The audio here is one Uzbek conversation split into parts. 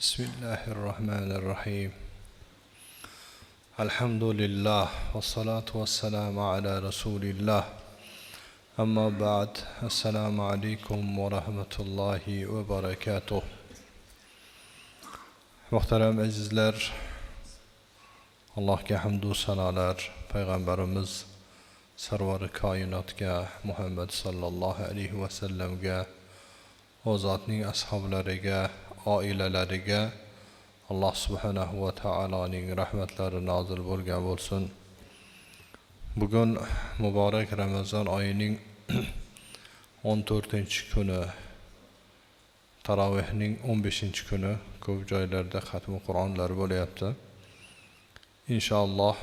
بسم الله الرحمن الرحيم. الحمد لله والصلاة والسلام على رسول الله. أما بعد السلام عليكم ورحمة الله وبركاته. محترم عزيزler الله كحمد وسلالر پیغمبرمز سرور کائنات محمد صلى الله عليه وسلم گه وزاتنی اصحاب لرگه oilalariga alloh subhanahu va taoloning rahmatlari nozil bo'lgan bo'lsin. Bugun muborak ramazon oyining o'n to'rtinchi kuni tarovehning o'n beshinchi kuni ko'p joylarda xatmi qur'onlar bo'lyapti. Inshaalloh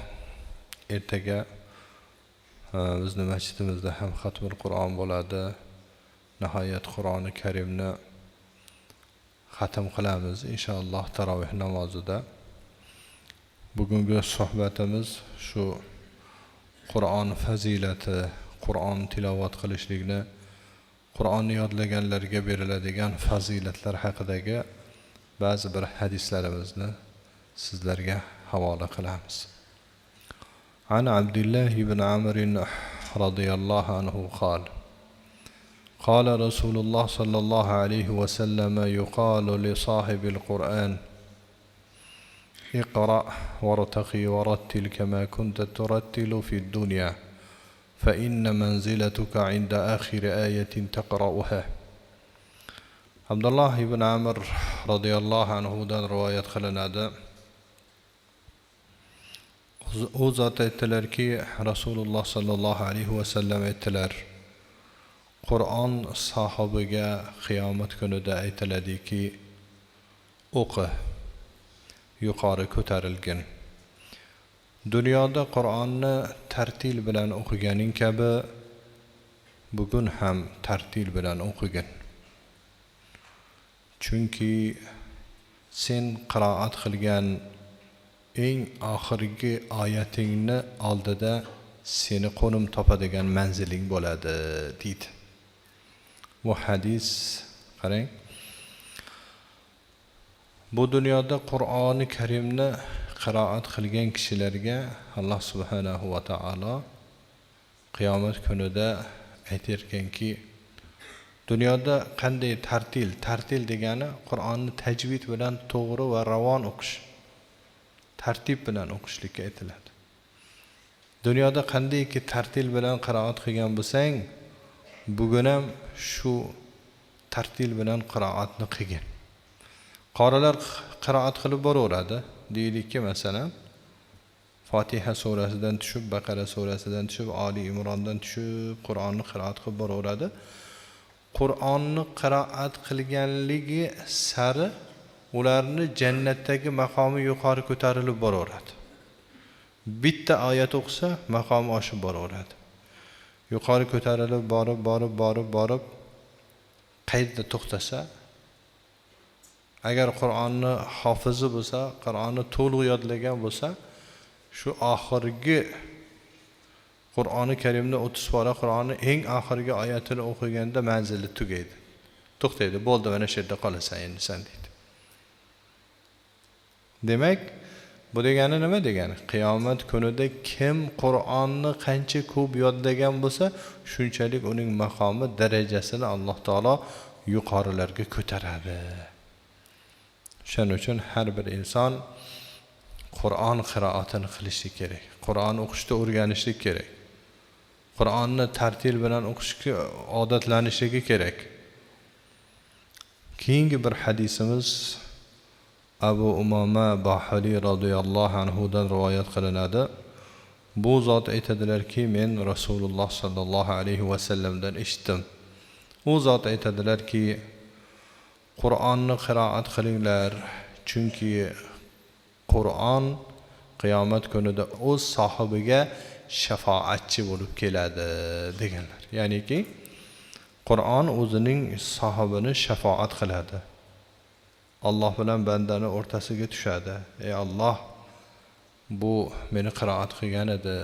ertaga e, bizni masjidimizda ham xatmul qur'on bo'ladi. Nihoyat qur'oni karimni xatm qilamiz inshaalloh taroveh namozida bugungi suhbatimiz shu qur'on fazilati qur'on tilovat qilishlikni qur'onni yodlaganlarga beriladigan fazilatlar haqidagi ba'zi bir hadislarimizni sizlarga havola qilamiz عن عبد الله بن عمرو رضي الله عنه قال قال رسول الله صلى الله عليه وسلم يقال لصاحب القرآن اقرأ وارتقي ورتل كما كنت ترتل في الدنيا فإن منزلتك عند آخر آية تقرأها. عبد الله بن عمر رضي الله عنه دان رواية qilinadi u zot aytdilarki rasululloh sollallohu alayhi vasallam aytdilar qur'on sohibiga qiyomat kunida aytiladiki o'qi yuqori ko'tarilgin. Dunyoda qur'onni tartil bilan o'qiganing kabi bugun ham tartil bilan o'qigin. Chunki sen qiroat qilgan eng oxirgi oyatingni oldida seni qo'nim topadigan manziling bo'ladi deydi. Bu hadis qarang bu dunyoda qur'oni karimni qiroat qilgan kishilarga alloh subhanahu va taolo qiyomat kunida aytarkanki dunyoda qanday tartil tartil degani qur'onni tajvid bilan to'g'ri va ravon o'qish tartib bilan o'qishlikka aytiladi. Dunyoda qandayki tartil bilan qiroat qilgan bo'lsang bugun ham shu tartil bilan qiroatni qilgin. Qorilar qiroat qilib boraveradi. Deylikki masalan fotiha surasidan tushib baqara surasidan tushib oli imrondan tushib qur'onni qiroat qilib boraveradi. Qur'onni qiroat qilganligi sari ularni jannatdagi maqomi yuqori ko'tarilib boraveradi. Bitta oyat o'qisa maqomi oshib boraveradi. Yuqori ko'tarilib borib borib borib borib qayerda to'xtasa agar qur'onni hofizi bo'lsa qur'onni to'liq yodlagan bo'lsa shu oxirgi qur'oni karimni o'ttiz pora qur'onni eng oxirgi oyatini o'qiganda manzili tugaydi. To'xtaydi bo'ldi mana shu yerda qolasan endi san deydi. Demak bu degani nima degani? Qiyomat kunida kim qur'onni qancha ko'p yodlagan bo'lsa shunchalik uning maqomi darajasini alloh taolo yuqorilarga ko'taradi. Shuning uchun har bir inson qur'on qiroatini qilishi kerak qur'on o'qishni o'rganishlik kerak qur'onni tartil bilan o'qishga odatlanishligi kerak. Keyingi bir hadisimiz abu umoma bahiliy roziyallohu anhudan rivoyat qilinadi. Bu zot aytadilarki men rasululloh sollallohu alayhi vasallamdan eshitdim. U zot aytadilarki qur'onni qiroat qilinglar chunki qur'on qiyomat kunida o'z sohibiga shafoatchi bo'lib keladi deganlar. Ya'niki qur'on o'zining sohibini shafoat qiladi. Alloh bilan bandani o'rtasiga tushadi. Ey alloh bu meni qiroat qilgan edi.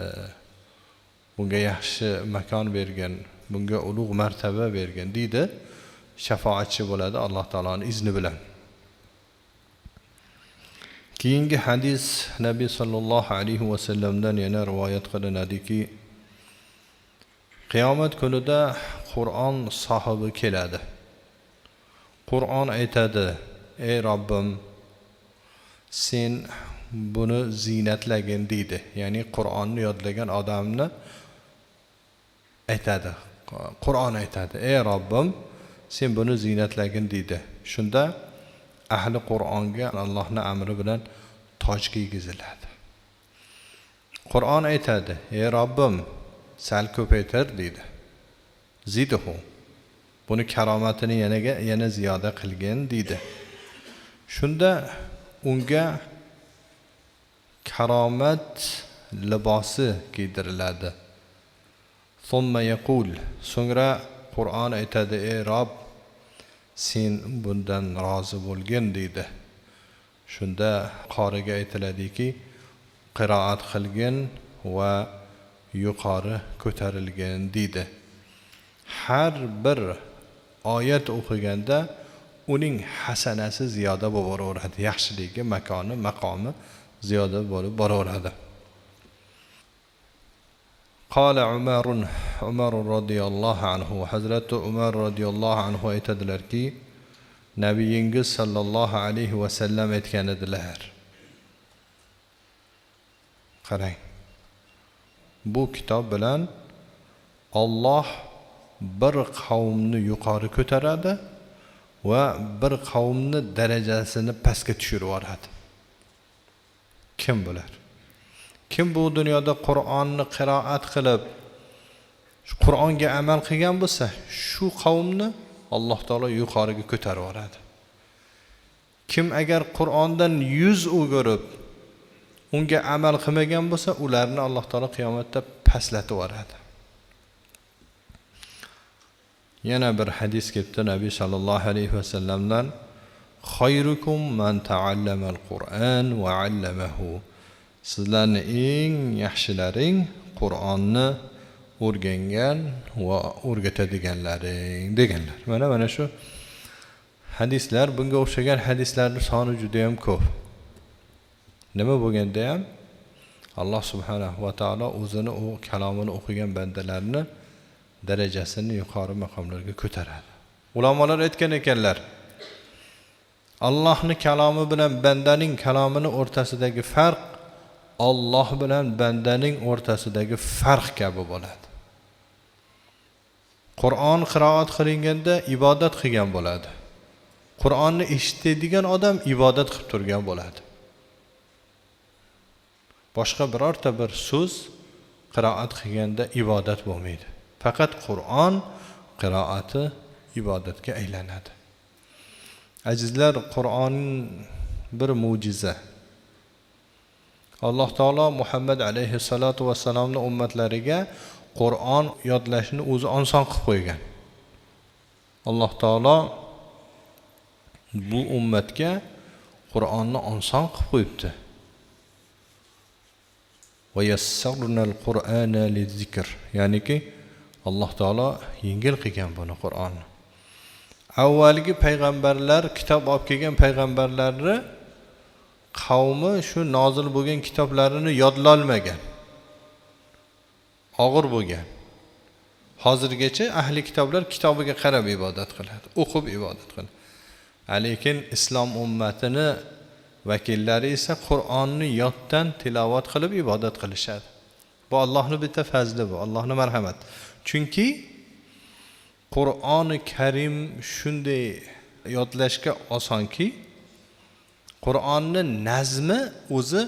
Bunga yaxshi makon bergin bunga ulug' martaba bergin deydi. Shafoatchi bo'ladi alloh taoloni izni bilan. Keyingi hadis nabiy sollallohu alayhi vasallamdan yana rivoyat qilinadiki qiyomat kunida qur'on sohibi keladi. Qur'on aytadi ey robbim sen buni ziynatlagin deydi. Ya'ni qur'onni yodlagan odamni aytadi. Qur'on aytadi. Ey robbim sen buni ziynatlagin deydi. Shunda ahli qur'onga allohni amri bilan toj kiygiziladi. Qur'on aytadi ey robbim sal ko'paytir deydi. Ziduhu buni karomatini yanaga yana ziyoda qilgin deydi. Shunda unga karomat libosi kiydiriladi. Yaqul. So'ngra qur'on aytadi ey rob sen bundan rozi bo'lgin deydi. Shunda qoriga aytiladiki qiroat qilgin va yuqori ko'tarilgin deydi. Har bir oyat o'qiganda uning hasanasi ziyoda bo'lib boraveradi. Yaxshiligi makoni maqomi ziyoda bo'lib boraveradi. Qola umarun umar roziyallohu anhu. Hazrati umar roziyallohu anhu aytadilarki nabiyingiz sollallohu alayhi vasallam aytgan edilar. Qarang. Bu kitob bilan Alloh bir qavmni yuqori ko'taradi va bir qavmni darajasini pastga tushirib yuboradi. Kim bular? Kim bu dunyoda qur'onni qiroat qilib qur'onga amal qilgan bo'lsa shu qavmni alloh taolo yuqoriga ko'tarib yuboradi. Kim agar qur'ondan yuz o'girib unga amal qilmagan bo'lsa ularni alloh taolo qiyomatda pastlatib yuboradi. Yana bir hadis kelibdi nabiy sollallohu alayhi vasallamdan xayrukum man taallamal qur'an va allamahu. Sizlarni eng yaxshilaring qur'onni o'rgangan va o'rgatadiganlaring deganlar. Mana mana shu hadislar bunga o'xshagan hadislarni soni juda yam ko'p. Nima bo'lganda ham alloh subhanahu va taolo o'zini u kalomini o'qigan bandalarni darajasini yuqori maqomlarga ko'taradi. Ulamolar aytgan ekanlar allohni kalomi bilan bandaning kalomini o'rtasidagi farq olloh bilan bandaning o'rtasidagi farq kabi bo'ladi. Qur'on qiroat qilinganda ibodat qilgan bo'ladi. Qur'onni eshitadigan odam ibodat qilib turgan bo'ladi. Boshqa birorta bir so'z qiroat qilganda ibodat bo'lmaydi. Faqat qur'on qiroati ibodatga aylanadi. Azizlar qur'on bir mo'jiza. Alloh taolo muhammad alayhissalotu vassalomni ummatlariga qur'on yodlashni o'zi oson qilib qo'ygan. Alloh taolo bu ummatga qur'onni oson qilib qo'yibdi. Ya'niki alloh taolo yengil qilgan buni qur'onni avvalgi payg'ambarlar kitob olib kelgan payg'ambarlarni qavmi shu nozil bo'lgan kitoblarini yodlolmagan. Og'ir bo'lgan. Hozirgacha ahli kitoblar kitobiga qarab ibodat qiladi o'qib ibodat qiladi. Lekin islom ummatini vakillari esa qur'onni yoddan tilovat qilib ibodat qilishadi. Bu allohni bitta fazli bu allohni marhamati chunki qur'oni karim shunday yodlashga osonki qur'onni nazmi o'zi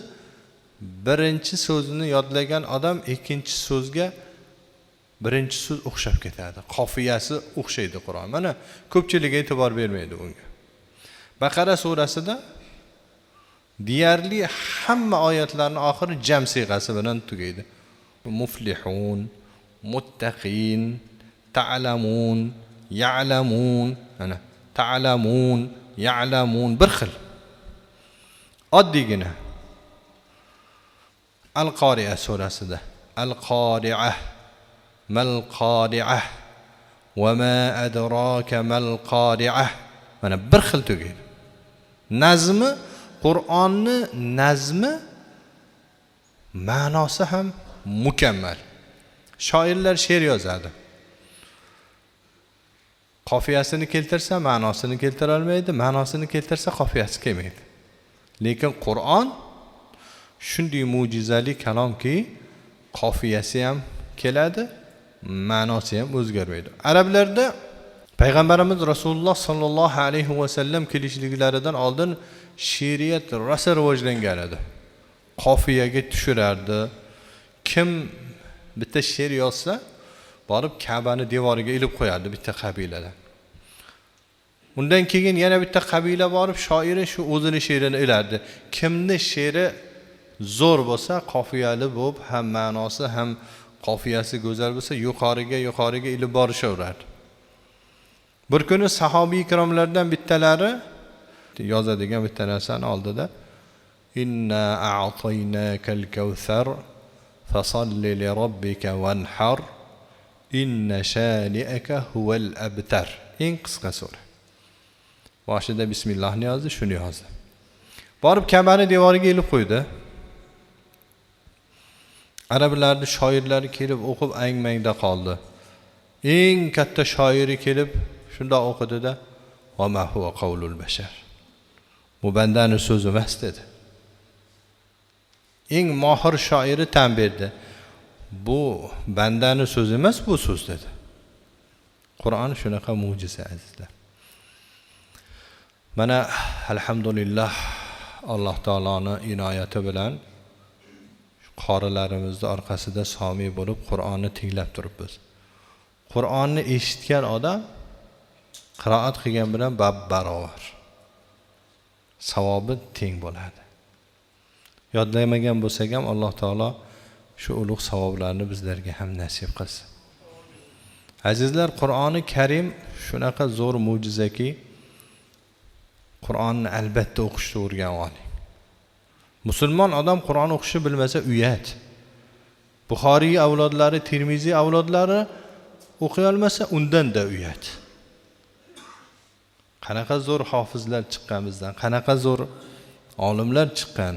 birinchi so'zni yodlagan odam ikkinchi so'zga birinchi so'z o'xshab ketadi. Qofiyasi o'xshaydi qur'on. Mana ko'pchilik e'tibor bermaydi bunga baqara surasida deyarli hamma oyatlarni oxiri jam siyg'asi bilan tugaydi. مفلحون متقين تعلمون يعلمون أنا تعلمون يعلمون برخل. أدي جنا القارعة سورة سدة. القارعة. ما القارعة؟ وما أدراك ما القارعة؟ أنا برخل تجين نزم قرآن نزم معناه سهم mukammal. Shoirlar she'r yozadi. Qofiyasini keltirsa ma'nosini keltira olmaydi ma'nosini keltirsa qofiyasi kelmaydi. Lekin qur'on shunday mo'jizali kalomki qofiyasi ham keladi ma'nosi ham o'zgarmaydi. Arablarda payg'ambarimiz rasululloh sollallohu alayhi vasallam kelishliklaridan oldin she'riyat rosa rivojlangan edi. Qofiyaga tushirardi kim bitta she'r yozsa borib kabani devoriga ilib qo'yardi bitta qabiladan undan keyin yana bitta qabila borib shoiri shu o'zini she'rini ilardi. Kimni she'ri zo'r bo'lsa qofiyali bo'lib ham ma'nosi ham qofiyasi go'zal bo'lsa yuqoriga yuqoriga ilib borishaverardi. Bir kuni sahobiy ikromlardan bittalari yozadigan bitta narsani oldida inna a'toynakal kavsar fasolli li robbika vanhar inna shani'aka huval abtar eng qisqa sura boshida bismillohni yozdi shuni yozdi borib kabani devoriga ilib qo'ydi arablarni shoirlari kelib o'qib ang mangda qoldi eng katta shoiri kelib shundoq o'qidida bashar bu bandani so'zi emas dedi eng mohir shoiri tan berdi. Bu bandani so'zi emas bu so'z dedi. Qur'on shunaqa mo'jiza azizlar. Mana alhamdulillah alloh taoloni inoyati bilan qorilarimizni orqasida somiy bo'lib qur'onni tinglab turibmiz. Qur'onni eshitgan odam qiroat qilgan bilan bab barobar savobi teng bo'ladi. Yodlamagan bo'lsak ham alloh taolo shu ulug' savoblarni bizlarga ham nasib qilsin. Azizlar qur'oni karim shunaqa zo'r mo'jizaki qur'onni albatta o'qishni o'rganib oling. Musulmon odam qur'on o'qishni bilmasa uyat. Buxoriy avlodlari termiziy avlodlari o'qiy olmasa undanda uyat. Qanaqa zo'r hofizlar chiqqan bizdan qanaqa zo'r olimlar chiqqan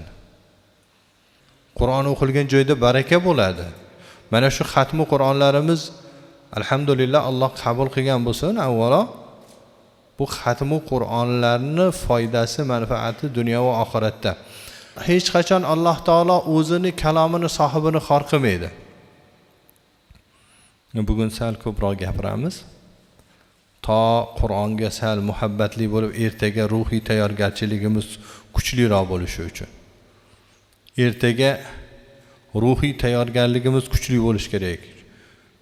qur'on o'qilgan joyda baraka bo'ladi. Mana shu xatmi qur'onlarimiz alhamdulillah alloh qabul qilgan bo'lsin avvalo. Bu xatmi qur'onlarni foydasi manfaati dunyo va oxiratda. Hech qachon alloh taolo o'zini kalomini sohibini xor qilmaydi. Bugun sal ko'proq gapiramiz. To qur'onga sal muhabbatli bo'lib ertaga ruhiy tayyorgarchiligimiz kuchliroq bo'lishi uchun. Ertaga ruhiy tayyorgarligimiz kuchli bo'lishi kerak.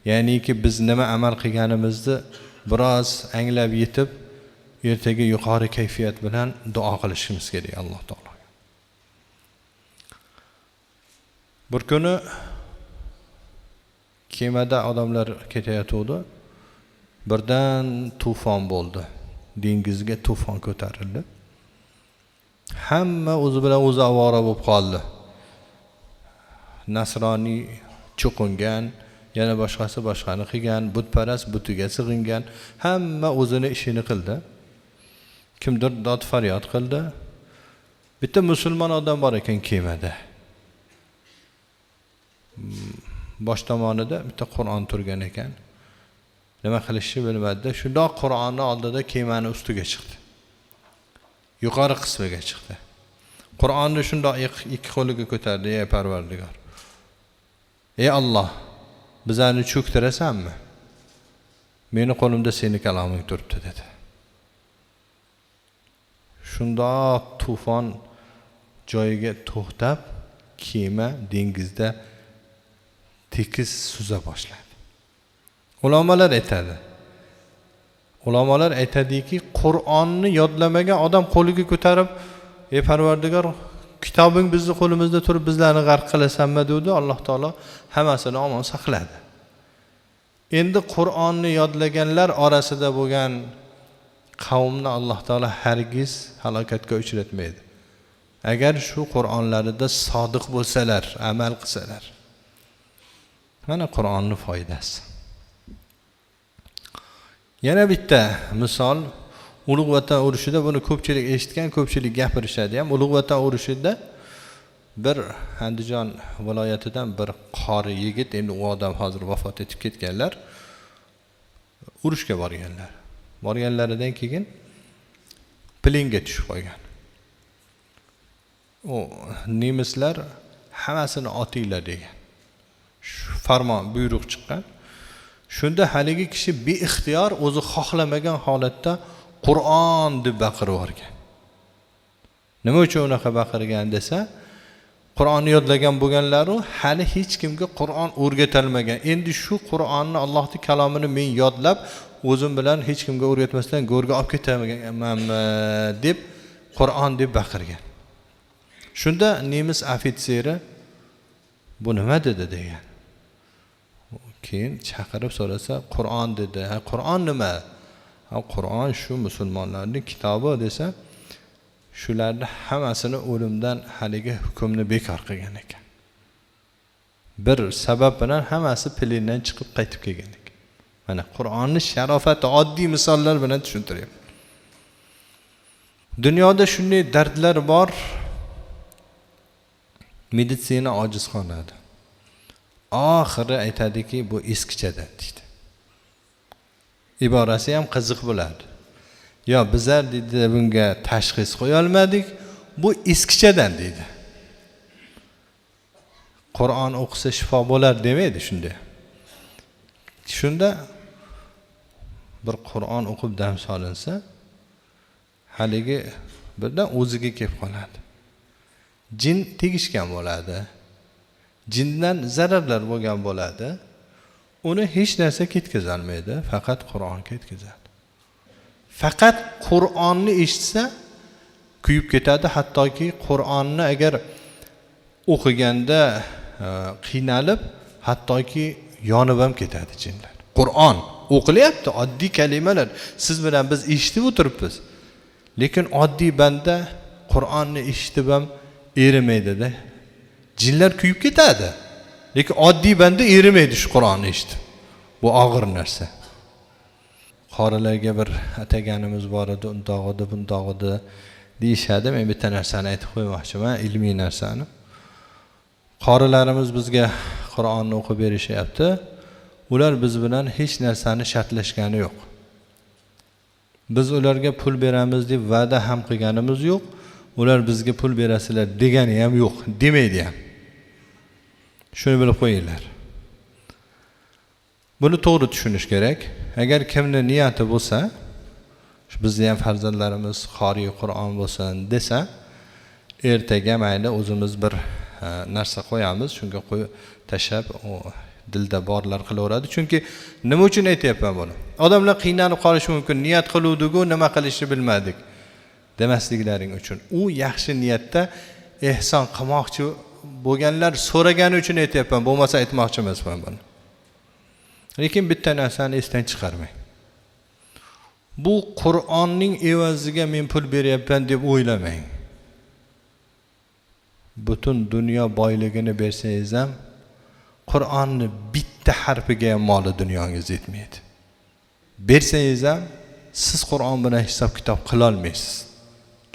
Ya'niki biz nima amal qilganimizni biroz anglab yetib ertaga yuqori kayfiyat bilan duo qilishimiz kerak alloh taologa bir kuni kemada odamlar ketayotgandi birdan to'fon bo'ldi. Dengizga to'fon ko'tarildi. Hamma o'zi bilan o'zi ovora bo'lib qoldi. Nasroniy cho'qingan yana boshqasi boshqani qilgan butparast butiga sig'ingan hamma o'zini ishini qildi. Kimdir dod faryod qildi. Bitta musulmon odam bor ekan kemada. Mm, bosh tomonida bitta qur'on turgan ekan. Nima qilishni bilmadida shundoq qur'onni oldida kemani ustiga chiqdi. Yuqori qismiga chiqdi. Qur'onni shundoq ikki qo'liga ko'tardi ey parvardigor ey olloh bizani cho'ktirasanmi? Meni qo'limda seni kaloming turibdi dedi. Shundoq to'fon joyiga to'xtab kema dengizda tekis suza boshladi. Ulamolar aytadi ulamolar aytadiki qur'onni yodlamagan odam qo'liga ko'tarib ey parvardigor kitobing bizni qo'limizda turib bizlarni g'arq qilasanmi degdi alloh taolo hammasini omon saqladi. Endi qur'onni yodlaganlar orasida bo'lgan qavmni alloh taolo hargiz halokatga uchratmaydi. Agar shu qur'onlarida sodiq bo'lsalar amal qilsalar mana qur'onni foydasi. Yana bitta misol ulug' vatan urushida buni ko'pchilik eshitgan ko'pchilik gapirishadi. Ham ulug' vatan urushida bir andijon viloyatidan bir qori yigit endi u odam hozir vafot etib ketganlar urushga borganlar. Borganlaridan keyin plinga tushib qolgan. U nemislar hammasini otinglar degan. Shu farmon buyruq chiqqan. Shunda haligi kishi beixtiyor o'zi xohlamagan holatda qur'on deb baqirib yuborgan nima uchun unaqa baqirgan desa qur'onni yodlagan bo'lganlaru hali hech kimga qur'on o'rgatilmagan. Endi shu qur'onni allohni kalomini men yodlab o'zim bilan hech kimga o'rgatmasdan go'rga olib ketamanmi deb qur'on deb baqirgan. Shunda nemis ofitseri bu nima dedi? degan. Keyin chaqirib so'rasa qur'on dedi ha qur'on nima? Qur'on shu musulmonlarni kitobi desa shularni hammasini o'limdan haligi hukmni bekor qilgan ekan. Bir sabab bilan hammasi pilindan chiqib qaytib kelgan ekan. Mana qur'onni sharofati oddiy misollar bilan tushuntiryapman. Dunyoda shunday dardlar bor. Meditsina ojiz qoladi oxiri aytadiki bu eskichada deydi. Iborasi ham qiziq bo'ladi. Yo bizlar deydi bunga tashxis qo'yolmadik bu eskichadan deydi qur'on o'qisa shifo bo'lar demaydi shunday shunda bir qur'on o'qib dam solinsa haligi birdan o'ziga kelib qoladi. Jin tegishgan bo'ladi. Jindan zararlar bo'lgan bo'ladi. Uni hech narsa ketkazolmaydi faqat qur'on ketkazadi. Faqat qur'onni eshitsa kuyib ketadi hattoki qur'onni agar o'qiganda e, qiynalib hattoki yonib ham ketadi jinlar qur'on o'qilyapti oddiy kalimalar. Siz bilan biz eshitib o'tiribmiz. Lekin oddiy banda qur'onni eshitib ham erimaydida. Jinlar kuyib ketadi. Lekin oddiy banda erimaydi shu qur'onni eshitib bu og'ir narsa qorilarga bir ataganimiz bor edi undoq edi bundoq edi deyishadi men bitta narsani aytib qo'ymoqchiman ilmiy narsani qorilarimiz bizga qur'onni o'qib berishyapti ular biz bilan hech narsani shartlashgani yo'q biz ularga pul beramiz deb va'da ham qilganimiz yo'q ular bizga pul berasizlar degani ham yo'q demaydi ham shuni bilib qo'yinglar buni to'g'ri tushunish kerak agar kimni niyati bo'lsa bizni ham farzandlarimiz qoriy qur'on bo'lsin desa ertaga mayli o'zimiz bir e, narsa qo'yamiz. Shunga qo'yib tashlab dilda borlar qilaveradi. Chunki nima uchun aytyapman buni? Odamlar qiynalib qolishi mumkin. Niyat qiluvdiku nima qilishni bilmadik demasliklaring uchun. U yaxshi niyatda ehson qilmoqchi bo'lganlar so'ragani uchun aytyapman. Bo'lmasa aytmoqchi emasman buni. Lekin bitta narsani esdan chiqarmang. Bu qur'onning evaziga men pul beryapman deb o'ylamang. Butun dunyo boyligini bersangiz ham qur'onni bitta harfiga ham moli dunyongiz yetmaydi. Bersangiz ham siz qur'on bilan hisob kitob qilolmaysiz.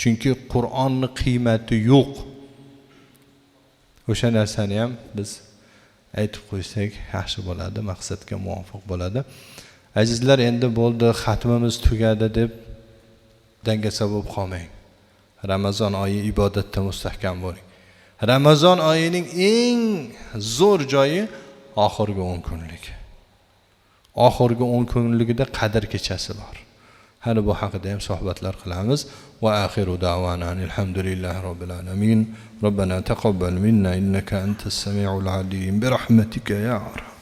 Chunki qur'onni qiymati yo'q. O'sha narsani ham biz aytib qo'ysak yaxshi bo'ladi maqsadga muvofiq bo'ladi. Azizlar endi bo'ldi xatmimiz tugadi deb dangasa bo'lib qolmang. Ramazon oyi ibodatda mustahkam bo'ling. Ramazon oyining eng zo'r joyi oxirgi o'n kunlik. Oxirgi o'n kunligida qadr kechasi bor. hali bu haqida ham suhbatlar qilamiz va axiru davana alhamdulillahi robbil alamin ربنا تقبل منا إنك أنت السميع العليم برحمتك يا أرحم